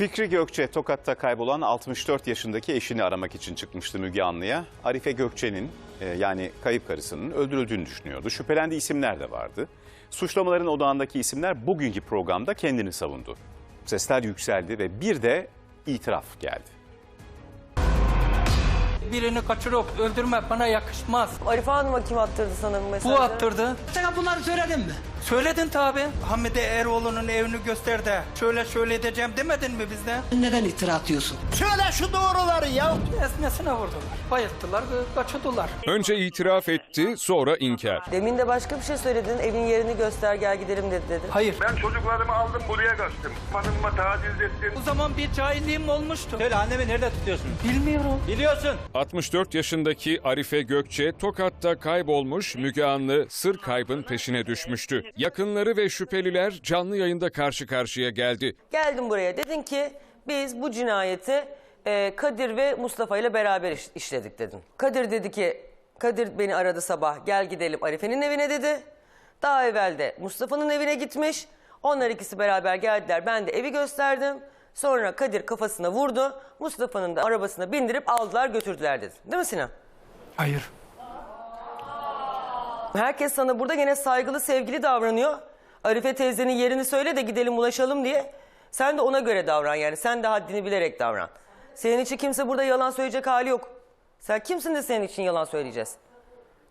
Fikri Gökçe Tokat'ta kaybolan 64 yaşındaki eşini aramak için çıkmıştı Müge Anlı'ya. Arife Gökçe'nin e, yani kayıp karısının öldürüldüğünü düşünüyordu. Şüphelendiği isimler de vardı. Suçlamaların odağındaki isimler bugünkü programda kendini savundu. Sesler yükseldi ve bir de itiraf geldi. Birini kaçırıp öldürmek bana yakışmaz. Arife Hanım'a kim attırdı sana bu mesajı? Bu attırdı. Sana bunları söyledin mi? Söyledin tabi. Hamide Eroğlu'nun evini göster de şöyle şöyle edeceğim demedin mi bizde? Neden iftira atıyorsun? Söyle şu doğruları ya. Esnesine vurdular. Bayılttılar, kaçırdılar. Önce itiraf etti, sonra inkar. Demin de başka bir şey söyledin. Evin yerini göster gel gidelim dedi dedin. Hayır. Ben çocuklarımı aldım buraya kaçtım. Hanımıma taciz ettim. O zaman bir cahilliğim olmuştu. Söyle annemi nerede tutuyorsun? Bilmiyorum. Biliyorsun. 64 yaşındaki Arife Gökçe Tokat'ta kaybolmuş Müge Anlı sır kaybın peşine düşmüştü. Yakınları ve şüpheliler canlı yayında karşı karşıya geldi. Geldin buraya dedin ki biz bu cinayeti e, Kadir ve Mustafa ile beraber iş- işledik dedin. Kadir dedi ki Kadir beni aradı sabah gel gidelim Arife'nin evine dedi. Daha evvel de Mustafa'nın evine gitmiş. Onlar ikisi beraber geldiler. Ben de evi gösterdim. Sonra Kadir kafasına vurdu. Mustafa'nın da arabasına bindirip aldılar götürdüler dedi. Değil mi Sinan? Hayır. Herkes sana burada gene saygılı sevgili davranıyor. Arife teyzenin yerini söyle de gidelim ulaşalım diye. Sen de ona göre davran yani. Sen de haddini bilerek davran. Senin için kimse burada yalan söyleyecek hali yok. Sen kimsin de senin için yalan söyleyeceğiz?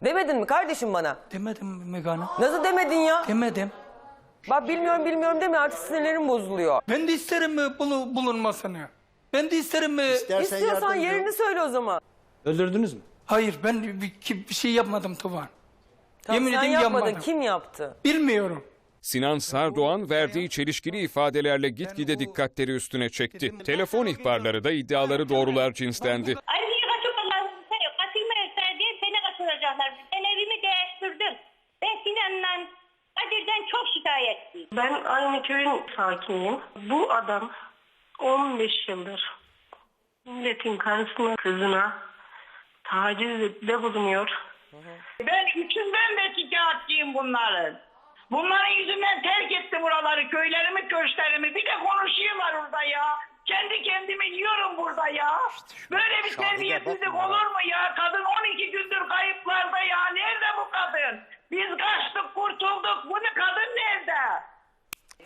Demedin mi kardeşim bana? Demedim Megane? Nasıl demedin ya? Demedim. Bak bilmiyorum bilmiyorum deme artık sinirlerim bozuluyor. Ben de isterim mi bunu bulunmasını? Ben de isterim mi? İstiyorsan yerini söyle o zaman. Öldürdünüz mü? Hayır ben bir, bir şey yapmadım Tuvan. Tamam, Yemin sen edeyim yapmadın. yapmadım. Kim yaptı? Bilmiyorum. Sinan Sardoğan verdiği çelişkili ifadelerle gitgide dikkatleri üstüne çekti. Telefon ihbarları da iddiaları doğrular cinstendi. Ay niye kaçırmalar? Kaçırmayırsa diye seni kaçıracaklar. Ben evimi değiştirdim. Ben Sinan'la Kadir'den çok şikayetliyim. Ben aynı köyün sakiniyim. Bu adam 15 yıldır milletin karısına, kızına tacizde bulunuyor. Üçünden de bunların. Bunların yüzünden terk etti buraları, köylerimi, köşklerimi. Bir de konuşuyorlar orada ya. Kendi kendimi yiyorum burada ya. Böyle bir terbiyesizlik olur mu ya? Kadın 12 gündür kayıplarda ya. Nerede bu kadın? Biz kaçtık, kurtulduk. Bu ne kadın nerede?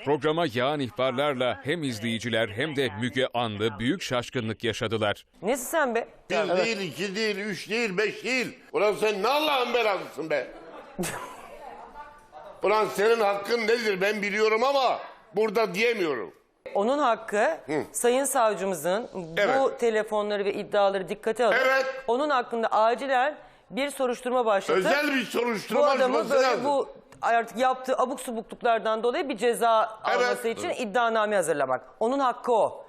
Programa yağan ihbarlarla hem izleyiciler hem de Müge Anlı büyük şaşkınlık yaşadılar. Nesi sen be? Bir değil, iki değil, üç değil, beş değil. Ulan sen ne Allah'ın belasısın be? Ulan senin hakkın nedir ben biliyorum ama burada diyemiyorum. Onun hakkı sayın savcımızın bu Evet. telefonları ve iddiaları dikkate alıp Evet. onun hakkında acilen bir soruşturma başlatıp Özel bir bu soruşturma adamı açması böyle lazım. bu artık yaptığı abuk subukluklardan dolayı bir ceza Evet. alması için iddianame hazırlamak. Onun hakkı o.